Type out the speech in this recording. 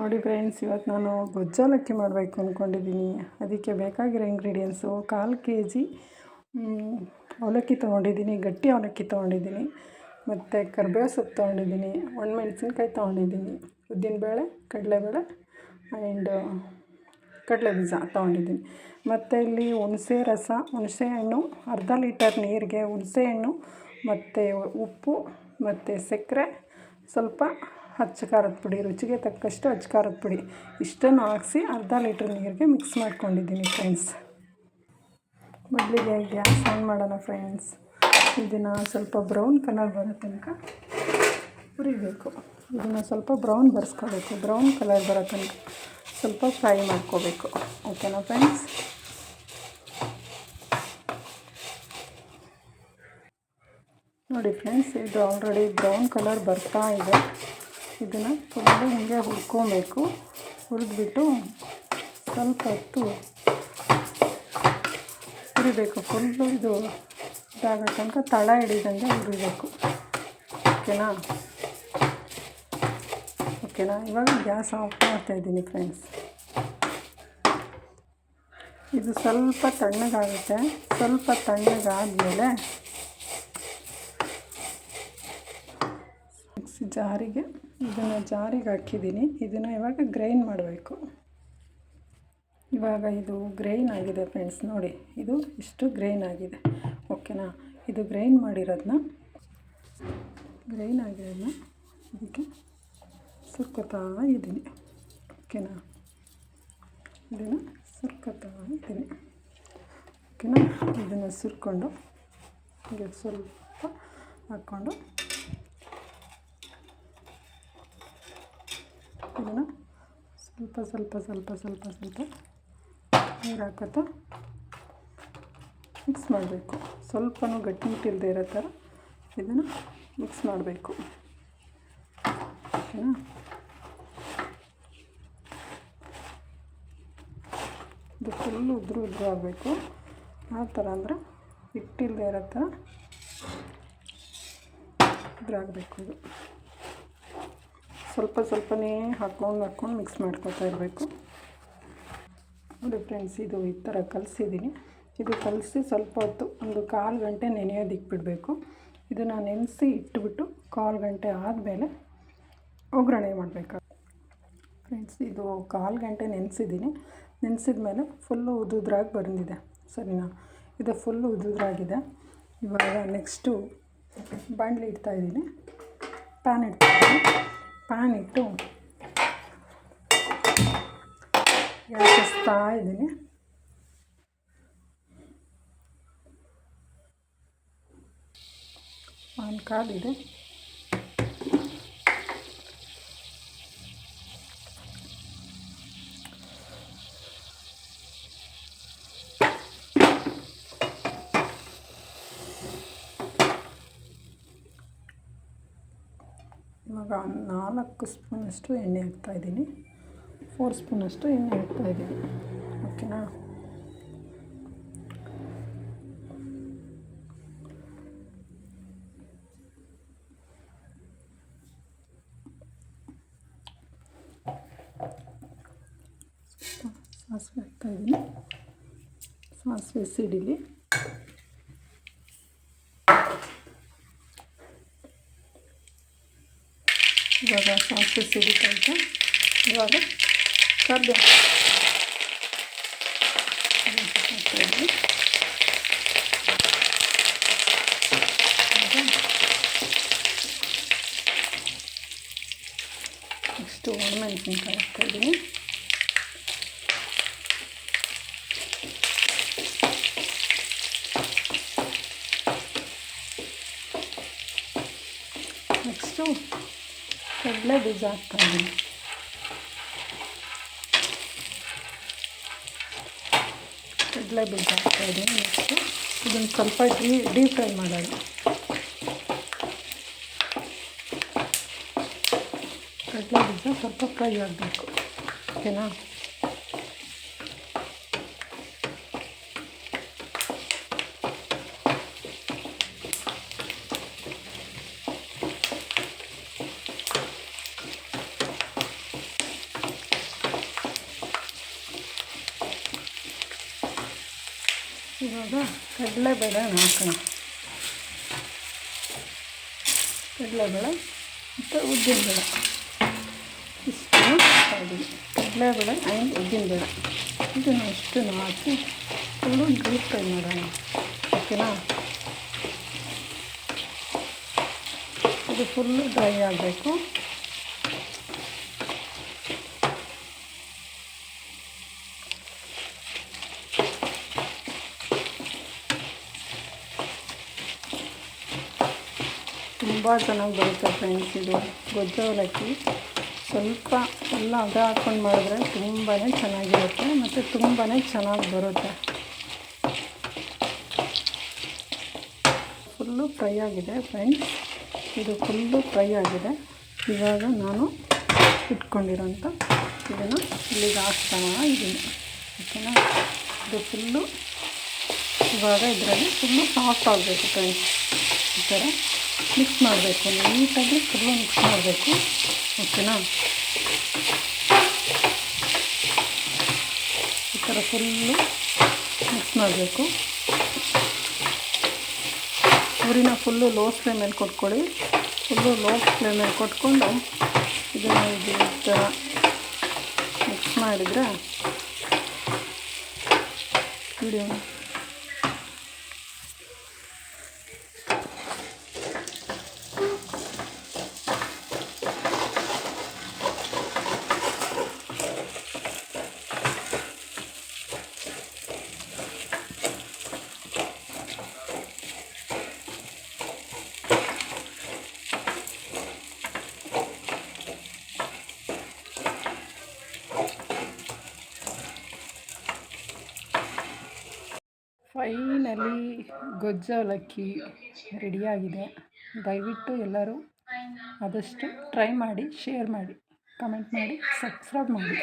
ನೋಡಿ ಫ್ರೆಂಡ್ಸ್ ಇವತ್ತು ನಾನು ಗೊಜ್ಜಾಲಕ್ಕಿ ಮಾಡಬೇಕು ಅಂದ್ಕೊಂಡಿದ್ದೀನಿ ಅದಕ್ಕೆ ಬೇಕಾಗಿರೋ ಇಂಗ್ರೀಡಿಯೆಂಟ್ಸು ಕಾಲು ಕೆ ಜಿ ಅವಲಕ್ಕಿ ತೊಗೊಂಡಿದ್ದೀನಿ, ಗಟ್ಟಿ ಅವಲಕ್ಕಿ ತೊಗೊಂಡಿದ್ದೀನಿ, ಮತ್ತು ಕರ್ಬೇವು ಸೊಪ್ಪು ತೊಗೊಂಡಿದ್ದೀನಿ, ಒಣಮೆಣ್ಸಿನ್ಕಾಯಿ ತೊಗೊಂಡಿದ್ದೀನಿ ಉದ್ದಿನಬೇಳೆ ಕಡಲೆಬೇಳೆ ಆ್ಯಂಡ್ ಕಡಲೆ ಬೀಜ ತೊಗೊಂಡಿದ್ದೀನಿ. ಮತ್ತು ಇಲ್ಲಿ ಹುಣಸೆ ರಸ, ಹುಣಸೆ ಹಣ್ಣು, ಅರ್ಧ ಲೀಟರ್ ನೀರಿಗೆ ಹುಣಸೆ ಹಣ್ಣು, ಮತ್ತು ಉಪ್ಪು, ಮತ್ತು ಸಕ್ಕರೆ, ಸ್ವಲ್ಪ ಅಚ್ಚ ಖಾರದ ಪುಡಿ, ರುಚಿಗೆ ತಕ್ಕಷ್ಟು ಅಚ್ಚ ಖಾರದ ಪುಡಿ. ಇಷ್ಟನ್ನು ಹಾಕಿಸಿ ಅರ್ಧ ಲೀಟ್ರ್ ನೀರಿಗೆ ಮಿಕ್ಸ್ ಮಾಡ್ಕೊಂಡಿದ್ದೀನಿ ಫ್ರೆಂಡ್ಸ್ ಮೊದಲಿಗೆ ಗ್ಯಾಸ್ ಆನ್ ಮಾಡೋಣ ಫ್ರೆಂಡ್ಸ್ ಇದನ್ನು ಸ್ವಲ್ಪ ಬ್ರೌನ್ ಕಲರ್ ಬರೋ ತನಕ ಹುರಿಬೇಕು. ಇದನ್ನು ಸ್ವಲ್ಪ ಬ್ರೌನ್ ಬರ್ಸ್ಕೋಬೇಕು. ಬ್ರೌನ್ ಕಲರ್ ಬರೋ ತನಕ ಸ್ವಲ್ಪ ಫ್ರೈ ಮಾಡ್ಕೋಬೇಕು. ಓಕೆನಾ ಫ್ರೆಂಡ್ಸ್ ನೋಡಿ ಫ್ರೆಂಡ್ಸ್ ಇದು ಆಲ್ರೆಡಿ ಬ್ರೌನ್ ಕಲರ್ ಬರ್ತಾ ಇದೆ. ಇದನ್ನು ತುಂಬ ಹೀಗೆ ಹುರ್ಕೊಬೇಕು. ಹುರಿದ್ಬಿಟ್ಟು ಸ್ವಲ್ಪ ಹೊತ್ತು ಹುರಿಬೇಕು. ಫುಲ್ಲು ಇದು ಇದಾಗೋ ತನಕ ತಳ ಹಿಡಿದಂಗೆ ಹುರಿಬೇಕು. ಓಕೆನಾ? ಓಕೆನಾ? ಇವಾಗ ಗ್ಯಾಸ್ ಆಫ್ ಮಾಡ್ತಾಯಿದ್ದೀನಿ ಫ್ರೆಂಡ್ಸ್. ಇದು ಸ್ವಲ್ಪ ತಣ್ಣಗಾಗುತ್ತೆ. ಸ್ವಲ್ಪ ತಣ್ಣಗಾದಮೇಲೆ ಜಾರಿಗೆ ಇದನ್ನು ಜಾರಿಗೆ ಹಾಕಿದ್ದೀನಿ. ಇದನ್ನು ಇವಾಗ ಗ್ರೈಂಡ್ ಮಾಡಬೇಕು. ಇವಾಗ ಇದು ಗ್ರೈನ್ ಆಗಿದೆ ಫ್ರೆಂಡ್ಸ್. ನೋಡಿ, ಇದು ಇಷ್ಟು ಗ್ರೈನ್ ಆಗಿದೆ. ಓಕೆನಾ? ಇದು ಗ್ರೈಂಡ್ ಮಾಡಿರೋದನ್ನ ಗ್ರೈನ್ ಆಗಿರೋದನ್ನ ಇದಕ್ಕೆ ಸುರ್ಕೋತಾ ಇದ್ದೀನಿ. ಓಕೆನಾ? ಇದನ್ನು ಸುರ್ಕೋತಾ ಇದ್ದೀನಿ. ಓಕೆನಾ? ಇದನ್ನು ಸುರ್ಕೊಂಡು ಹೀಗೆ ಸ್ವಲ್ಪ ಹಾಕ್ಕೊಂಡು ಇದನ್ನು ಸ್ವಲ್ಪ ಸ್ವಲ್ಪ ಸ್ವಲ್ಪ ಸ್ವಲ್ಪ ಸ್ವಲ್ಪ ನೀರು ಹಾಕೋತಾ ಮಿಕ್ಸ್ ಮಾಡಬೇಕು. ಸ್ವಲ್ಪನೂ ಗಟ್ಟಿಮುಟ್ಟಿಲ್ಲದೆ ಇರೋ ಥರ ಇದನ್ನು ಮಿಕ್ಸ್ ಮಾಡಬೇಕು. ಓಕೆನಾ? ಇದು ಫುಲ್ಲು ಉದ್ರು ಉದ್ರು ಆಗಬೇಕು. ಆ ಥರ ಅಂದರೆ ಹಿಟ್ಟಿಲ್ಲದೆ ಇರೋ ಥರ ಉದ್ರಾಗಬೇಕು ಇದು. ಸ್ವಲ್ಪ ಸ್ವಲ್ಪನೇ ಹಾಕ್ಕೊಂಡು ಹಾಕ್ಕೊಂಡು ಮಿಕ್ಸ್ ಮಾಡ್ಕೊತಾ ಇರಬೇಕು. ನೋಡಿ ಫ್ರೆಂಡ್ಸ್, ಇದು ಈ ಥರ ಕಲಸಿದ್ದೀನಿ. ಇದು ಕಲಸಿ ಸ್ವಲ್ಪ ಹೊತ್ತು ಒಂದು ಕಾಲು ಗಂಟೆ ನೆನೆಯೋದಿಕ್ಕೆ ಬಿಡಬೇಕು ಇದನ್ನು ನೆನೆಸಿ ಇಟ್ಬಿಟ್ಟು ಕಾಲು ಗಂಟೆ ಆದಮೇಲೆ ಒಗ್ಗರಣೆ ಮಾಡಬೇಕು ಫ್ರೆಂಡ್ಸ್, ಇದು ಕಾಲು ಗಂಟೆ ನೆನೆಸಿದ್ದೀನಿ. ನೆನೆಸಿದ ಮೇಲೆ ಫುಲ್ಲು ಉದುದ್ರಾಗಿ ಬಂದಿದೆ. ಸರಿನಾ? ಇದು ಫುಲ್ಲು ಉದುದ್ರಾಗಿದೆ. ಇವಾಗ ನೆಕ್ಸ್ಟು ಬಾಣಲಿ ಇಡ್ತಾಯಿದ್ದೀನಿ ಪ್ಯಾನ್ ಇಡ್ತಾಯಿದ್ದೀನಿ ಪ್ಯಾನ್ ಇಟ್ಟು ಯಾಕಿಸ್ತಾ ಇದ್ದೀನಿ. ಪಾನ್ ಕಾದಿದೆ ಇವಾಗ ನಾಲ್ಕು ಸ್ಪೂನಷ್ಟು ಎಣ್ಣೆ ಹಾಕ್ತಾಯಿದ್ದೀನಿ ಫೋರ್ ಸ್ಪೂನಷ್ಟು ಎಣ್ಣೆ ಹಾಕ್ತಾಯಿದ್ದೀನಿ ಓಕೆನಾ ಸಾಸಿವೆ ಹಾಕ್ತಾಯಿದ್ದೀನಿ ಸಾಸಿವೆ ಸಿಡಿಲಿ ಇವಾಗ ಸಾಸಿವೆ ಸಿಡಿತೈತೆ ಇವಾಗ ಹಾಕ್ತಾಯಿದ್ವಿ ನೆಕ್ಸ್ಟು ಒಣಮೆಣಸಿನ್ಕಾಯಿ ಹಾಕ್ತಾಯಿದ್ದೀನಿ ನೆಕ್ಸ್ಟು ಕಡಲೆ ಬೀಜ ಹಾಕ್ತಾಯಿದ್ದೀನಿ ಕಡಲೆ ಬೀಜ ಹಾಕ್ತಾಯಿದ್ದೀನಿ ನೆಕ್ಸ್ಟು. ಇದನ್ನು ಸ್ವಲ್ಪ ಡೀ ಡೀಪ್ ಫ್ರೈ ಮಾಡೋಣ. ಕಡಲೆ ಬೀಜ ಸ್ವಲ್ಪ ಫ್ರೈ ಆಗಬೇಕು. ಓಕೆನಾ? ಇವಾಗ ಕಡಲೆಬೇಳೆ ಹಾಕೋಣ. ಕಡಲೆಬೇಳೆ ಮತ್ತು ಉದ್ದಿನಬೇಳೆ. ಇಷ್ಟು ಹಾಕಿದ್ದೀನಿ ಕಡಲೆಬೇಳೆ ಆ್ಯಂಡ್ ಉದ್ದಿನಬೇಳೆ. ಇದನ್ನು ಇಷ್ಟು ಹಾಕಿ ಫುಲ್ಲು ಡೀಪ್ ಫ್ರೈ ಮಾಡೋಣ. ಓಕೆನಾ? ಇದು ಫುಲ್ಲು ಡ್ರೈ ಆಗಬೇಕು. ತುಂಬ ಚೆನ್ನಾಗಿ ಬರುತ್ತೆ ಫ್ರೆಂಡ್ಸ್ ಇದು ಗೊಜ್ಜು ಅವಲಕ್ಕಿ ಸ್ವಲ್ಪ ಎಲ್ಲ ಅದ ಹಾಕ್ಕೊಂಡು ಮಾಡಿದ್ರೆ ತುಂಬಾ ಚೆನ್ನಾಗಿರುತ್ತೆ ಮತ್ತು ತುಂಬಾ ಚೆನ್ನಾಗಿ ಬರುತ್ತೆ. ಫುಲ್ಲು ಫ್ರೈ ಆಗಿದೆ ಫ್ರೆಂಡ್ಸ್ ಇದು ಫುಲ್ಲು ಫ್ರೈ ಆಗಿದೆ. ಇವಾಗ ನಾನು ಇಟ್ಕೊಂಡಿರೋಂಥ ಇದನ್ನು ಇಲ್ಲಿಗೆ ಹಾಕ್ತಾನ ಇದನ್ನು. ಓಕೆನಾ? ಇದು ಫುಲ್ಲು ಇವಾಗ ಇದರಲ್ಲಿ ಫುಲ್ಲು ಸಾಫ್ಟ್ ಆಗಬೇಕು ಫ್ರೆಂಡ್ಸ್ ಈ ಥರ. ಮಿಕ್ಸ್ ಮಾಡಬೇಕು. ನೀಟಾಗಿ ಫುಲ್ಲು ಮಿಕ್ಸ್ ಮಾಡಬೇಕು. ಓಕೆನಾ ಈ ಥರ ಫುಲ್ಲು ಮಿಕ್ಸ್ ಮಾಡಬೇಕು. ಊರಿನ ಫುಲ್ಲು ಲೋ ಫ್ಲೇಮಲ್ಲಿ ಕೊಟ್ಕೊಳ್ಳಿ. ಫುಲ್ಲು ಲೋ ಫ್ಲೇಮಲ್ಲಿ ಕೊಟ್ಕೊಂಡು ಇದನ್ನು ಇದು ಈ ಥರ ಮಿಕ್ಸ್ ಮಾಡಿದರೆ ವಿಡಿಯೋ ಗೊಜ್ಜು ಅವಲಕ್ಕಿ ರೆಡಿಯಾಗಿದೆ. ದಯವಿಟ್ಟು ಎಲ್ಲರೂ ಆದಷ್ಟು ಟ್ರೈ ಮಾಡಿ ಶೇರ್ ಮಾಡಿ ಕಮೆಂಟ್ ಮಾಡಿ ಸಬ್ಸ್ಕ್ರೈಬ್ ಮಾಡಿ.